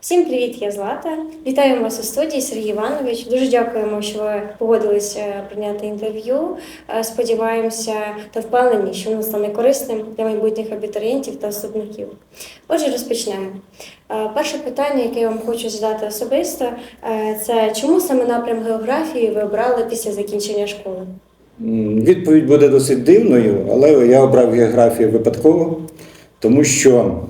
Всім привіт, я Злата. Вітаю вас у студії Сергій Іванович. Дуже дякуємо, що ви погодилися прийняти інтерв'ю. Е, Сподіваємося та впевнені, що воно стане корисним для майбутніх абітурієнтів та вступників. Отже, розпочнемо. Е, Перше питання, яке я вам хочу задати особисто, е, це чому саме напрям географії ви обрали після закінчення школи? Відповідь буде досить дивною, але я обрав географію випадково, тому що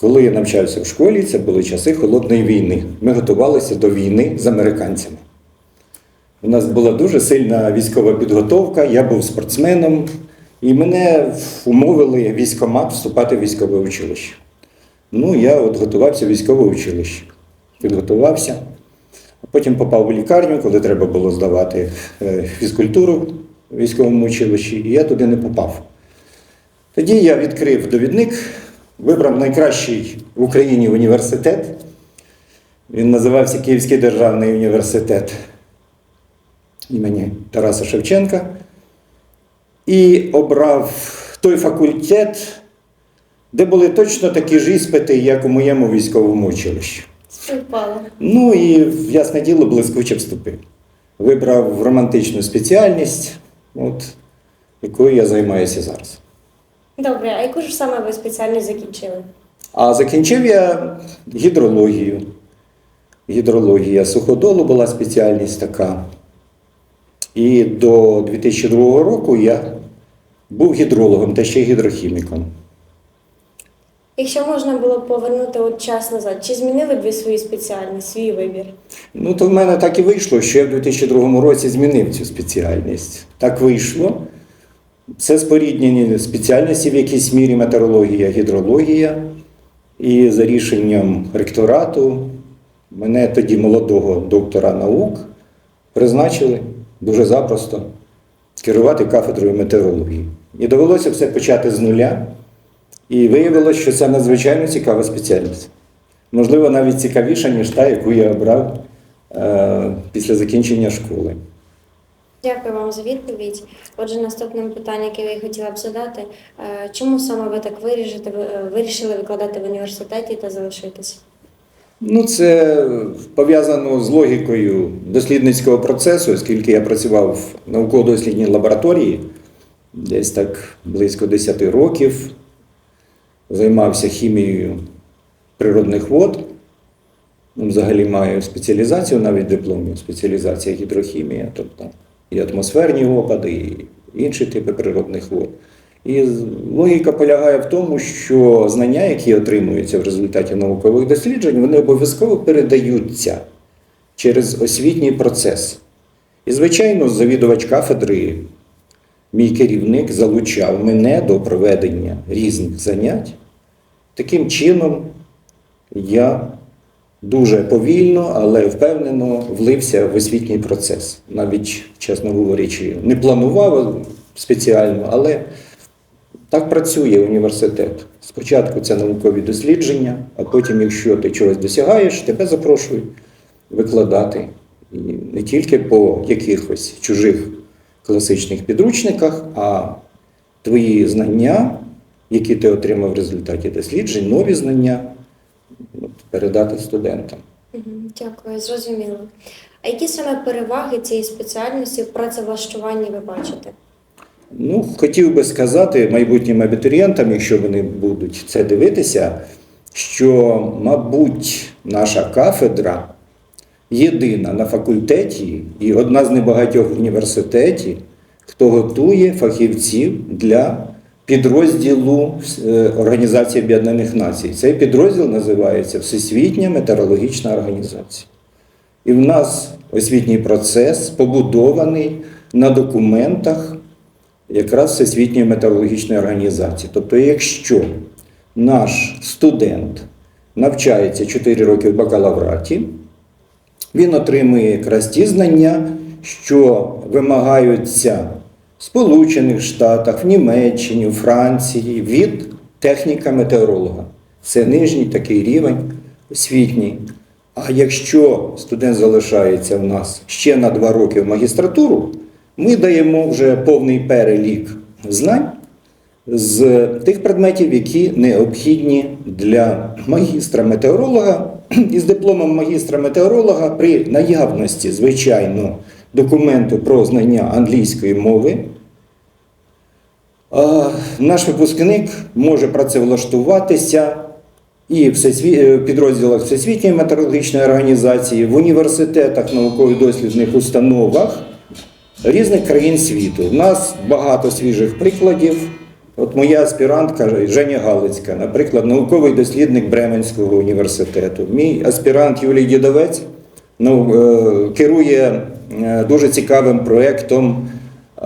коли я навчався в школі, це були часи холодної війни. Ми готувалися до війни з американцями. У нас була дуже сильна військова підготовка, я був спортсменом, і мене умовили військомат вступати в військове училище. Ну, я от готувався в військове училище. Підготувався. Потім попав у лікарню, коли треба було здавати е, фізкультуру в військовому училищі, і я туди не попав. Тоді я відкрив довідник, вибрав найкращий в Україні університет. Він називався Київський державний університет імені Тараса Шевченка. І обрав той факультет, де були точно такі ж іспити, як у моєму військовому училищі. Співпало. Ну і ясне діло, блискуче вступив. Вибрав романтичну спеціальність, от, якою я займаюся зараз. Добре, а яку ж саме ви спеціальність закінчили? А закінчив я гідрологію. Гідрологія суходолу була спеціальність така. І до 2002 року я був гідрологом та ще гідрохіміком. Якщо можна було б повернути от час назад, чи змінили б ви свою спеціальність, свій вибір? Ну, то в мене так і вийшло, що я в 2002 році змінив цю спеціальність. Так вийшло. Це споріднені спеціальності в якійсь мірі метеорологія, гідрологія. І за рішенням ректорату мене тоді молодого доктора наук призначили дуже запросто керувати кафедрою метеорології. І довелося все почати з нуля. І виявилося, що це надзвичайно цікава спеціальність. Можливо, навіть цікавіша, ніж та, яку я обрав е, після закінчення школи. Дякую вам за відповідь. Отже, наступне питання, яке я хотіла б задати, е, чому саме ви так вирішите, ви- е, вирішили викладати в університеті та залишитися? Ну, це пов'язано з логікою дослідницького процесу, оскільки я працював в науково-дослідній лабораторії десь так близько 10 років, займався хімією природних вод. Ну, взагалі маю спеціалізацію, навіть дипломну, спеціалізація гідрохімія, тобто і атмосферні опади, і інші типи природних вод. І логіка полягає в тому, що знання, які отримуються в результаті наукових досліджень, вони обов'язково передаються через освітній процес. І, звичайно, завідувач кафедри, мій керівник залучав мене до проведення різних занять. Таким чином, я дуже повільно, але впевнено влився в освітній процес. Навіть, чесно говорячи, не планував спеціально, але так працює університет. Спочатку це наукові дослідження, а потім, якщо ти чогось досягаєш, тебе запрошують викладати. І не тільки по якихось чужих класичних підручниках, а твої знання, які ти отримав в результаті досліджень, нові знання передати студентам. Дякую, зрозуміло. А які саме переваги цієї спеціальності в працевлаштуванні ви бачите? Ну, хотів би сказати майбутнім абітурієнтам, якщо вони будуть це дивитися, що, мабуть, наша кафедра єдина на факультеті і одна з небагатьох в університеті, хто готує фахівців для підрозділу е, Організації Об'єднаних Націй. Цей підрозділ називається Всесвітня метеорологічна організація. І в нас освітній процес побудований на документах якраз Всесвітньої метеорологічної організації. Тобто, якщо наш студент навчається 4 роки в бакалавраті, він отримує якраз ті знання, що вимагаються в Сполучених Штатах, в Німеччині, в Франції від техніка-метеоролога. Це нижній такий рівень освітній. А якщо студент залишається в нас ще на два роки в магістратуру, ми даємо вже повний перелік знань, з тих предметів, які необхідні для магістра метеоролога. І з дипломом магістра метеоролога при наявності, звичайно, документу про знання англійської мови. Наш випускник може працевлаштуватися і в е, підрозділах Всесвітньої метеорологічної організації, в університетах, науково-дослідних установах різних країн світу. У нас багато свіжих прикладів. От моя аспірантка Женя Галицька, наприклад, науковий дослідник Бременського університету. Мій аспірант Юлій Дідовець ну, керує дуже цікавим проєктом е,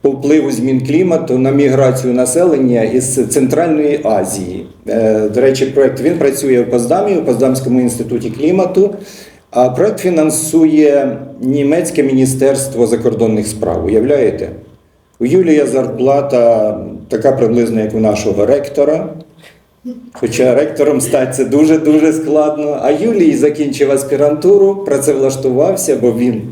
по впливу змін клімату на міграцію населення із Центральної Азії. Е, До речі, проєкт він працює в Поздамі, у Поздамському інституті клімату. А проєкт фінансує німецьке міністерство закордонних справ. Уявляєте? У Юлія зарплата така приблизно, як у нашого ректора. Хоча ректором стати це дуже-дуже складно. А Юлій закінчив аспірантуру, працевлаштувався, бо він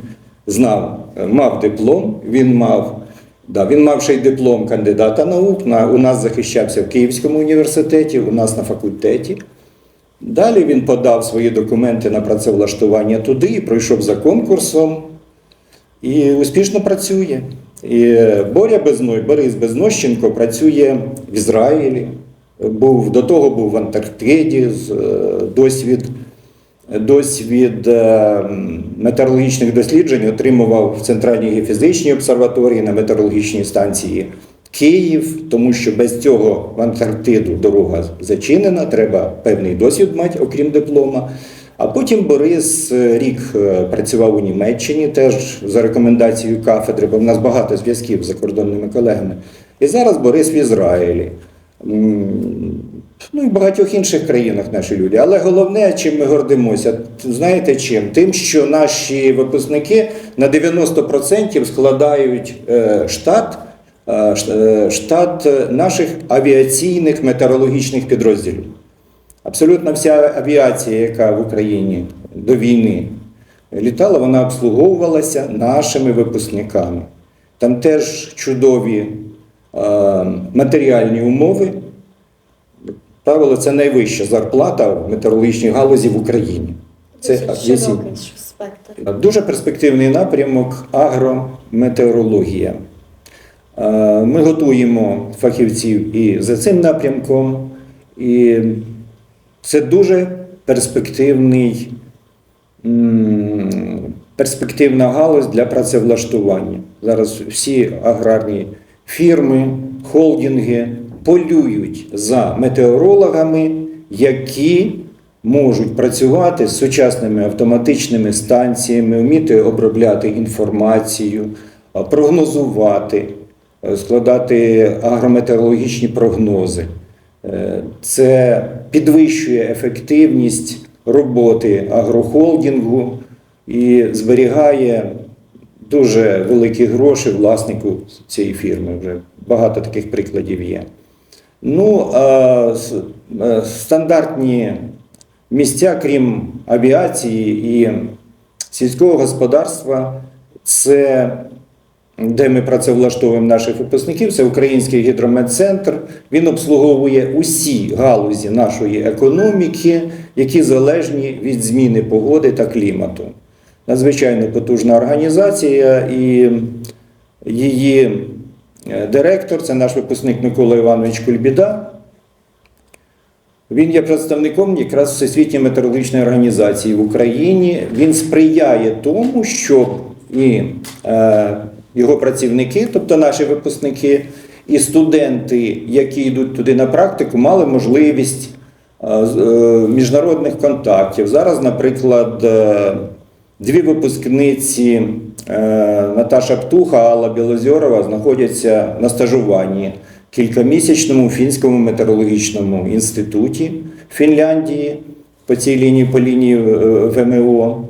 знав, мав диплом, він мав, да, він мав ще й диплом кандидата наук. На, у нас захищався в Київському університеті, у нас на факультеті. Далі він подав свої документи на працевлаштування туди і пройшов за конкурсом і успішно працює. І Боря Безной, Борис Безнощенко працює в Ізраїлі. Був, до того був в Антарктиді е, досвід, досвід е, метеорологічних досліджень отримував в Центральній геофізичній обсерваторії на метеорологічній станції Київ, тому що без цього в Антарктиду дорога зачинена, треба певний досвід мати, окрім диплома. А потім Борис е, рік працював у Німеччині, теж за рекомендацією кафедри, бо в нас багато зв'язків з закордонними колегами. І зараз Борис в Ізраїлі. Ну і багатьох інших країнах наші люди. Але головне, чим ми гордимося, знаєте чим? Тим, що наші випускники на 90% складають е, штат, е, е, штат наших авіаційних метеорологічних підрозділів. Абсолютно вся авіація, яка в Україні до війни літала, вона обслуговувалася нашими випускниками. Там теж чудові матеріальні умови. Правило, це найвища зарплата в метеорологічній галузі в Україні. Це широкий спектр. Дуже перспективний напрямок агрометеорологія. Е, Ми готуємо фахівців і за цим напрямком, і це дуже перспективний, перспективна галузь для працевлаштування. Зараз всі аграрні фірми, холдинги полюють за метеорологами, які можуть працювати з сучасними автоматичними станціями, вміти обробляти інформацію, прогнозувати, е, складати агрометеорологічні прогнози. Е, Це підвищує ефективність роботи агрохолдингу і зберігає дуже великі гроші власнику цієї фірми. Вже багато таких прикладів є. Ну, а стандартні місця, крім авіації і сільського господарства, це де ми працевлаштовуємо наших випускників, це Український гідрометцентр. Він обслуговує усі галузі нашої економіки, які залежні від зміни погоди та клімату. Надзвичайно потужна організація і її е, директор, це наш випускник Микола Іванович Кульбіда. Він є представником якраз Всесвітньої метеорологічної організації в Україні. Він сприяє тому, щоб і е, його працівники, тобто наші випускники, і студенти, які йдуть туди на практику, мали можливість е, е, міжнародних контактів. Зараз, наприклад, е, дві випускниці е, Наташа Птуха, Алла Білозьорова знаходяться на стажуванні кількомісячному фінському метеорологічному інституті Фінляндії по цій лінії по лінії е, ВМО.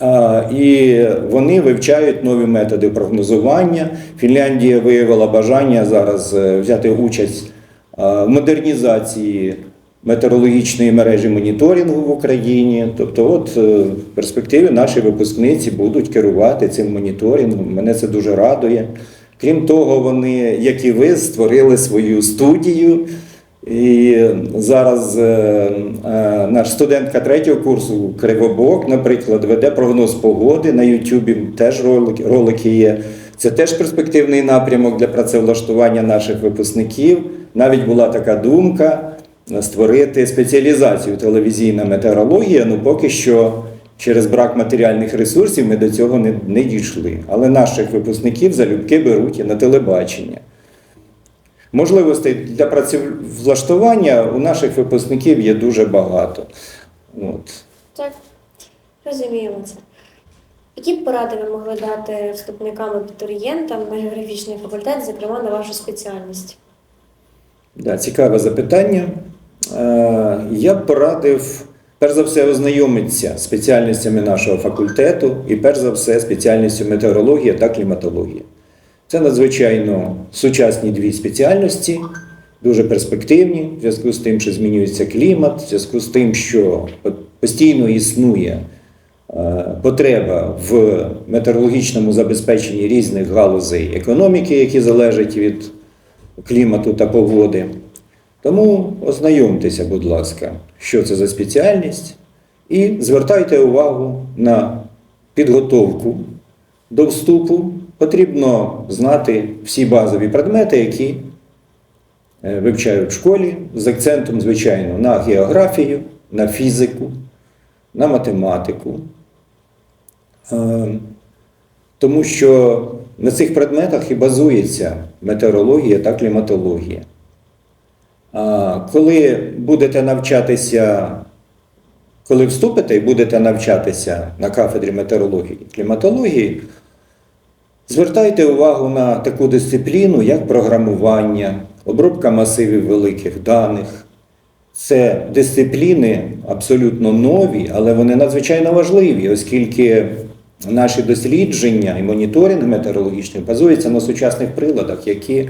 А, І вони вивчають нові методи прогнозування. Фінляндія виявила бажання зараз е, взяти участь в модернізації метеорологічної мережі моніторингу в Україні. Тобто, от е, в перспективі наші випускниці будуть керувати цим моніторингом. Мене це дуже радує. Крім того, вони, як і ви, створили свою студію. І зараз е, е, наш студентка третього курсу Кривобок, наприклад, веде прогноз погоди на Ютубі. Теж ролики, ролики є. Це теж перспективний напрямок для працевлаштування наших випускників. Навіть була така думка створити спеціалізацію телевізійна метеорологія. Ну поки що через брак матеріальних ресурсів ми до цього не, не дійшли. Але наших випускників залюбки беруть і на телебачення. Можливостей для працевлаштування у наших випускників є дуже багато. От. Так, розуміємо це. Які б поради ви могли дати вступникам абітурієнтам на географічний факультет, зокрема на вашу спеціальність? Да, цікаве запитання. Е, Я б порадив, перш за все, ознайомитися з спеціальностями нашого факультету і, перш за все, спеціальністю метеорологія та кліматологія. Це надзвичайно сучасні дві спеціальності, дуже перспективні, в зв'язку з тим, що змінюється клімат, в зв'язку з тим, що постійно існує е, потреба в метеорологічному забезпеченні різних галузей економіки, які залежать від клімату та погоди. Тому ознайомтеся, будь ласка, що це за спеціальність, і звертайте увагу на підготовку до вступу. Потрібно знати всі базові предмети, які е, вивчають в школі, з акцентом, звичайно, на географію, на фізику, на математику. Е, Тому що на цих предметах і базується метеорологія та кліматологія. Коли будете навчатися, коли вступите і будете навчатися на кафедрі метеорології і кліматології, звертайте увагу на таку дисципліну, як програмування, обробка масивів великих даних. Це дисципліни абсолютно нові, але вони надзвичайно важливі, оскільки наші дослідження і моніторинг метеорологічний базуються на сучасних приладах, які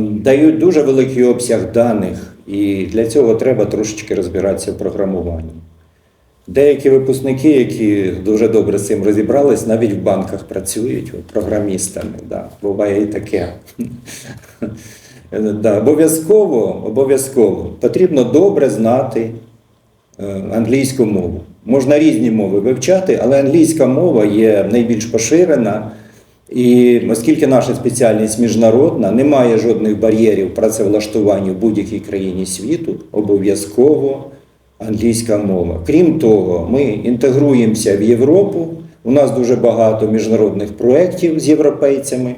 дають дуже великий обсяг даних, і для цього треба трошечки розбиратися в програмуванні. Деякі випускники, які дуже добре з цим розібрались, навіть в банках працюють програмістами. Да, буває і таке. Да, обов'язково, обов'язково потрібно добре знати е, англійську мову. Можна різні мови вивчати, але англійська мова є найбільш поширена. І оскільки наша спеціальність міжнародна, немає жодних бар'єрів працевлаштуванню в будь-якій країні світу, обов'язково англійська мова. Крім того, ми інтегруємося в Європу. У нас дуже багато міжнародних проєктів з європейцями.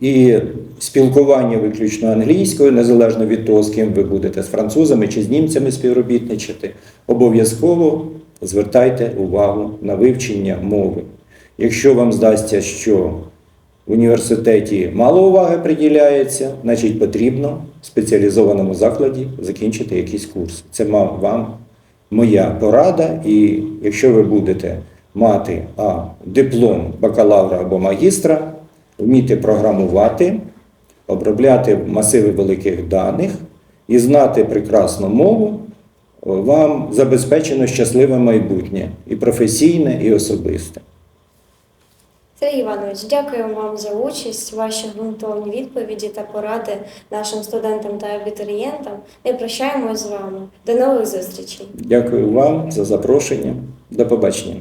І спілкування виключно англійською, незалежно від того, з ким ви будете, з французами чи з німцями співробітничати, обов'язково звертайте увагу на вивчення мови. Якщо вам здасться, що в університеті мало уваги приділяється, значить потрібно в спеціалізованому закладі закінчити якийсь курс. Це вам моя порада, і якщо ви будете мати а, диплом бакалавра або магістра, вміти програмувати, обробляти масиви великих даних і знати прекрасну мову, вам забезпечено щасливе майбутнє і професійне, і особисте. Сергій Іванович, дякуємо вам за участь, ваші ґрунтовні відповіді та поради нашим студентам та абітурієнтам. Ми прощаємось з вами. До нових зустрічей. Дякую вам за запрошення. До побачення.